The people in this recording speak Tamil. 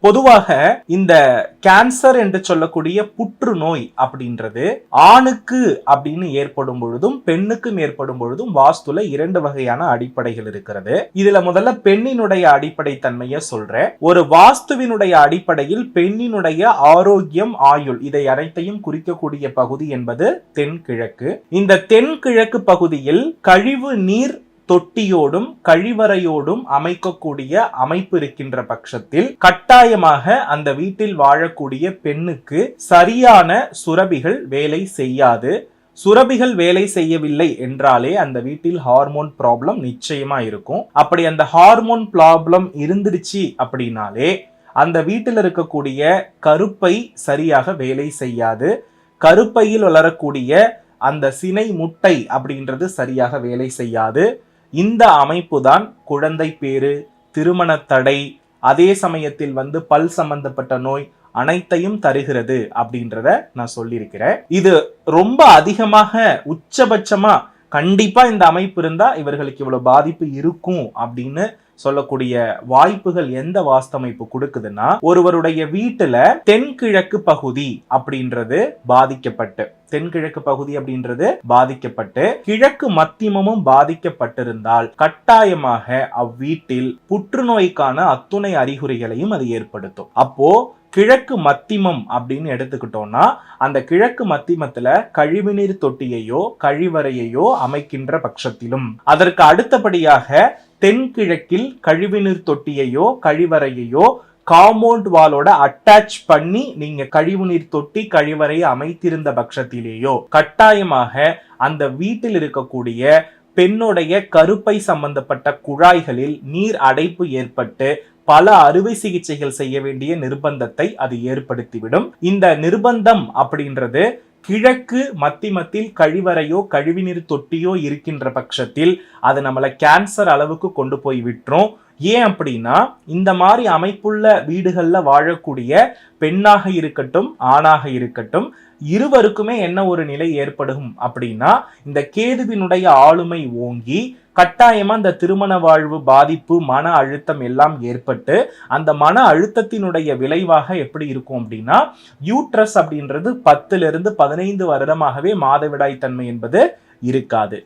பொதுவாக இந்த கேன்சர் என்று சொல்லக்கூடிய புற்றுநோய் அப்படின்றது ஆணுக்கு அப்படின்னு ஏற்படும் பொழுதும் பெண்ணுக்கும் ஏற்படும் பொழுதும் வாஸ்துல இரண்டு வகையான அடிப்படைகள் இருக்கிறது. இதுல முதல்ல பெண்ணினுடைய அடிப்படை தன்மையை சொல்றேன். ஒரு வாஸ்துவினுடைய அடிப்படையில் பெண்ணினுடைய ஆரோக்கியம் ஆயுள் இதை அனைத்தையும் குறிக்கக்கூடிய பகுதி என்பது தென்கிழக்கு. இந்த தென்கிழக்கு பகுதியில் கழிவு நீர் தொட்டியோடும் கழிவறையோடும் அமைக்கக்கூடிய அமைப்பு இருக்கின்ற பட்சத்தில் கட்டாயமாக அந்த வீட்டில் வாழக்கூடிய பெண்ணுக்கு சரியான சுரபிகள் வேலை செய்யாது. சுரபிகள் வேலை செய்யவில்லை என்றாலே அந்த வீட்டில் ஹார்மோன் ப்ராப்ளம் நிச்சயமா இருக்கும். அப்படி அந்த ஹார்மோன் ப்ராப்ளம் இருந்துருச்சு அப்படின்னாலே அந்த வீட்டில் இருக்கக்கூடிய கருப்பை சரியாக வேலை செய்யாது. கருப்பையில் வளரக்கூடிய அந்த சினை முட்டை அப்படின்றது சரியாக வேலை செய்யாது. இந்த அமைப்பு தான் குழந்தை பேரு திருமண தடை அதே சமயத்தில் வந்து பல் சம்பந்தப்பட்ட நோய் அனைத்தையும் தருகிறது அப்படின்றத நான் சொல்லியிருக்கிறேன். இது ரொம்ப அதிகமாக உச்சபட்சமா கண்டிப்பா இந்த அமைப்பு இருந்தா இவர்களுக்கு இவ்வளவு பாதிப்பு இருக்கும் அப்படின்னு சொல்லக்கூடிய வாய்ப்புகள் எந்த வாஸ்தமைப்பு கொடுக்குதுன்னா ஒருவருடைய வீட்டுல தென்கிழக்கு பகுதி அப்படின்றது பாதிக்கப்பட்டு தென்கிழக்கு பகுதி அப்படின்றது பாதிக்கப்பட்டு கிழக்கு மத்தியமும் பாதிக்கப்பட்டிருந்தால் கட்டாயமாக அவ்வீட்டில் புற்றுநோய்க்கான அத்துணை அறிகுறிகளையும் அது ஏற்படுத்தும். அப்போ கிழக்கு மத்திமம் அப்படின்னு எடுத்துக்கிட்டோம்னா அந்த கிழக்கு மத்திமத்துல கழிவுநீர் தொட்டியையோ கழிவறையையோ அமைக்கின்ற பட்சத்திலும். அதற்கு அடுத்தபடியாக தென்கிழக்கில் கழிவுநீர் தொட்டியையோ கழிவறையையோ காம்பவுண்ட் வாலோட அட்டாச் பண்ணி நீங்க கழிவுநீர் தொட்டி கழிவறை அமைத்திருந்த பட்சத்திலேயோ கட்டாயமாக அந்த வீட்டில் இருக்கக்கூடிய பெண்ணுடைய கருப்பை சம்பந்தப்பட்ட குழாய்களில் நீர் அடைப்பு ஏற்பட்டு பல அறுவை சிகிச்சைகள் செய்ய வேண்டிய நிர்பந்தத்தை அது ஏற்படுத்திவிடும். இந்த நிர்பந்தம் அப்படின்றது கிழக்கு மத்தி மத்தில் கழிவறையோ கழிவுநீர் தொட்டியோ இருக்கின்ற பட்சத்தில் அது நம்மளை கேன்சர் அளவுக்கு கொண்டு போய் விட்டுரும். ஏன் அப்படின்னா இந்த மாதிரி அமைப்புள்ள வீடுகளில் வாழக்கூடிய பெண்ணாக இருக்கட்டும் ஆணாக இருக்கட்டும் இருவருக்குமே என்ன ஒரு நிலை ஏற்படும் அப்படின்னா இந்த கேதுவினுடைய ஆளுமை ஓங்கி கட்டாயமா இந்த திருமண வாழ்வு பாதிப்பு மன அழுத்தம் எல்லாம் ஏற்பட்டு அந்த மன அழுத்தத்தினுடைய விளைவாக எப்படி இருக்கும் அப்படின்னா யூட்ரஸ் அப்படின்றது பத்துல இருந்து பதினைந்து வருடமாகவே மாதவிடாய் தன்மை என்பது இருக்காது.